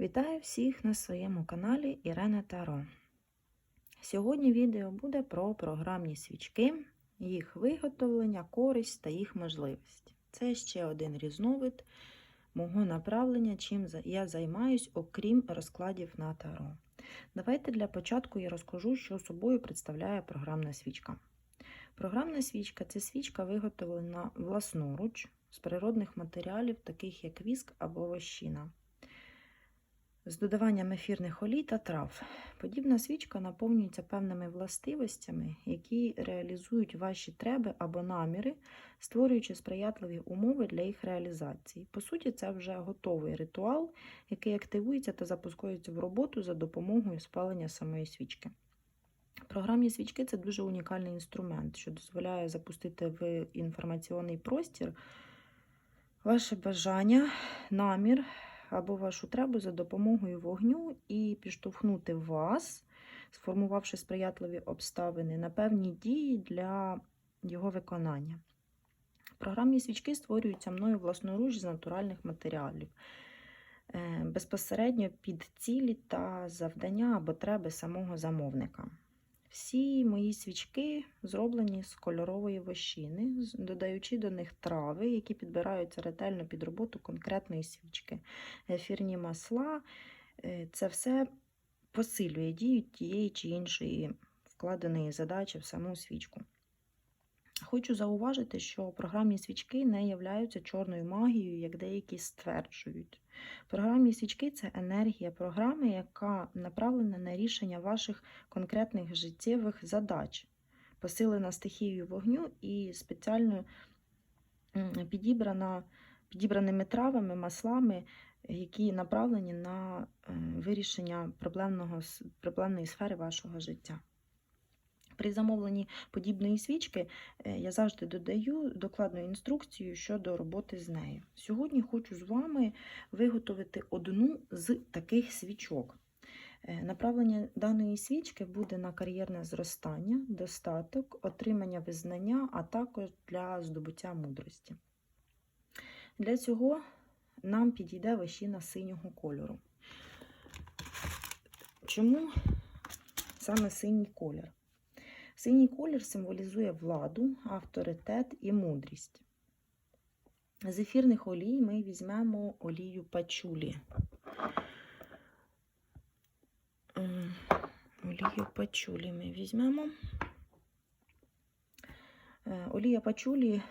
Вітаю всіх на своєму каналі Ірена Таро. Сьогодні відео буде про програмні свічки, їх виготовлення, користь та їх можливість. Це ще один різновид мого направлення, чим я займаюсь, окрім розкладів на таро. Давайте для початку я розкажу, що собою представляє програмна свічка. Програмна свічка це свічка, виготовлена власноруч з природних матеріалів, таких як віск або вощина з додаванням ефірних олій та трав. Подібна свічка наповнюється певними властивостями, які реалізують ваші треби або наміри, створюючи сприятливі умови для їх реалізації. По суті, це вже готовий ритуал, який активується та запускається в роботу за допомогою спалення самої свічки. Програмні свічки це дуже унікальний інструмент, що дозволяє запустити в інформаційний простір ваше бажання, намір або вашу требу за допомогою вогню і підштовхнути вас, сформувавши сприятливі обставини на певні дії для його виконання. Програмні свічки створюються мною власноруч з натуральних матеріалів, е, безпосередньо під цілі та завдання або треби самого замовника. Всі мої свічки зроблені з кольорової вощини, додаючи до них трави, які підбираються ретельно під роботу конкретної свічки. Ефірні масла е, це все посилює дію тієї чи іншої вкладеної задачі в саму свічку. Хочу зауважити, що програмні свічки не являються чорною магією, як деякі стверджують. Програмні свічки це енергія програми, яка направлена на рішення ваших конкретних життєвих задач, посилена стихією вогню і спеціально підібрана, підібраними травами, маслами, які направлені на е, вирішення проблемного, проблемної сфери вашого життя. При замовленні подібної свічки е, я завжди додаю докладну інструкцію щодо роботи з нею. Сьогодні хочу з вами виготовити одну з таких свічок. Е, Направлення даної свічки буде на кар'єрне зростання, достаток, отримання визнання, а також для здобуття мудрості. Для цього нам підійде вощина синього кольору. Чому саме синій колір? Синій колір символізує владу, авторитет і мудрість. З ефірних олій ми візьмемо олію пачулі. Олію пачулі ми візьмемо. Е, Олія пачулі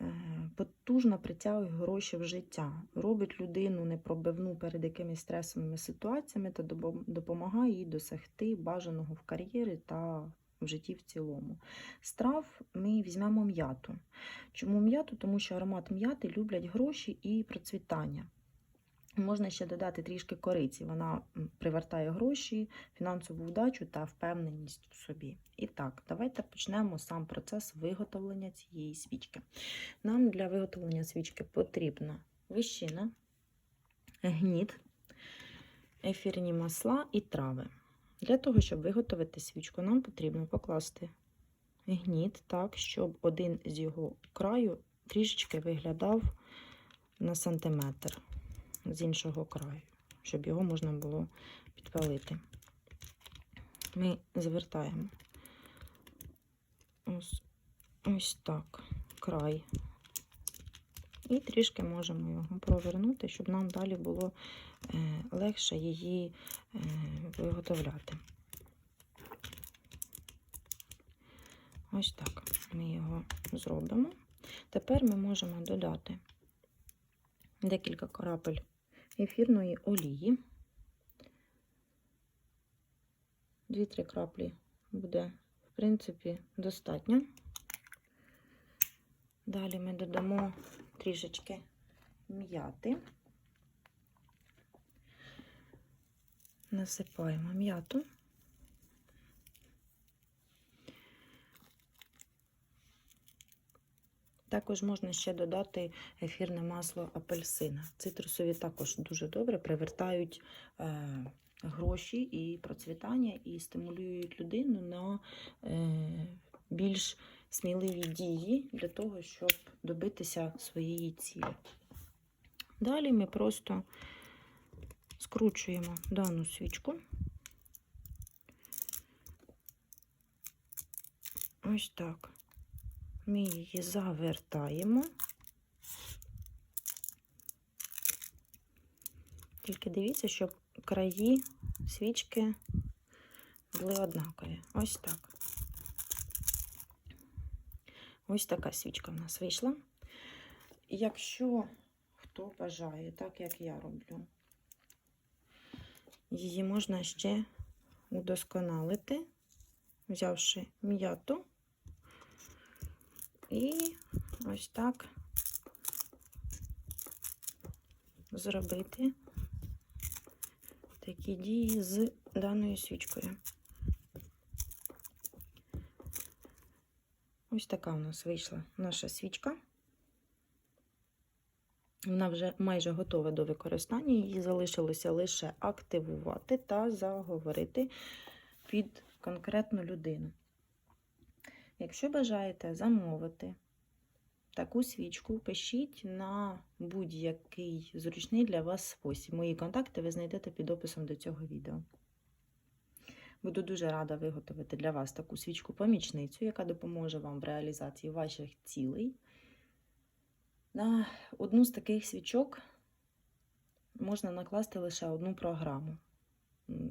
е, потужно притягує гроші в життя, робить людину непробивну перед якимись стресовими ситуаціями та допомагає їй досягти бажаного в кар'єрі та в житті в цілому. З трав ми візьмемо м'яту. Чому м'яту? Тому що аромат м'яти люблять гроші і процвітання. Можна ще додати трішки кориці. Вона привертає гроші, фінансову вдачу та впевненість в собі. І так, давайте почнемо сам процес виготовлення цієї свічки. Нам для виготовлення свічки потрібна вищина, гніт, ефірні масла і трави. Для того, щоб виготовити свічку, нам потрібно покласти гніт так, щоб один з його краю трішечки виглядав на сантиметр з іншого краю, щоб його можна було підпалити. Ми завертаємо ось, ось так край. І трішки можемо його провернути, щоб нам далі було легше її е, виготовляти. Ось так ми його зробимо. Тепер ми можемо додати декілька крапель ефірної олії. Дві-три краплі буде, в принципі, достатньо. Далі ми додамо трішечки м'яти. Насипаємо м'яту. Також можна ще додати ефірне масло апельсина. Цитрусові також дуже добре привертають е, гроші і процвітання, і стимулюють людину на е, більш сміливі дії для того, щоб добитися своєї цілі. Далі ми просто Скручуємо дану свічку. Ось так. Ми її завертаємо. Тільки дивіться, щоб краї свічки були однакові. Ось так. Ось така свічка в нас вийшла. Якщо хто бажає, так як я роблю, її можна ще удосконалити, взявши м'яту і ось так зробити такі дії з даною свічкою. Ось така у нас вийшла наша свічка. Вона вже майже готова до використання, її залишилося лише активувати та заговорити під конкретну людину. Якщо бажаєте замовити таку свічку, пишіть на будь-який зручний для вас спосіб. Мої контакти ви знайдете під описом до цього відео. Буду дуже рада виготовити для вас таку свічку-помічницю, яка допоможе вам в реалізації ваших цілей. На одну з таких свічок можна накласти лише одну програму.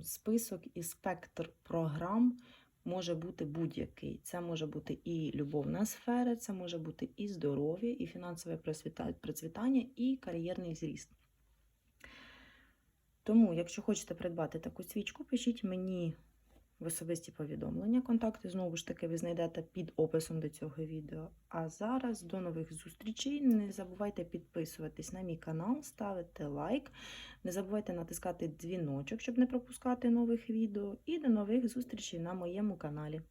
Список і спектр програм може бути будь-який. Це може бути і любовна сфера, це може бути і здоров'я, і фінансове процвітання, і кар'єрний зріст. Тому, якщо хочете придбати таку свічку, пишіть мені в особисті повідомлення. Контакти, знову ж таки, ви знайдете під описом до цього відео. А зараз до нових зустрічей. Не забувайте підписуватись на мій канал, ставити лайк. Не забувайте натискати дзвіночок, щоб не пропускати нових відео. І до нових зустрічей на моєму каналі.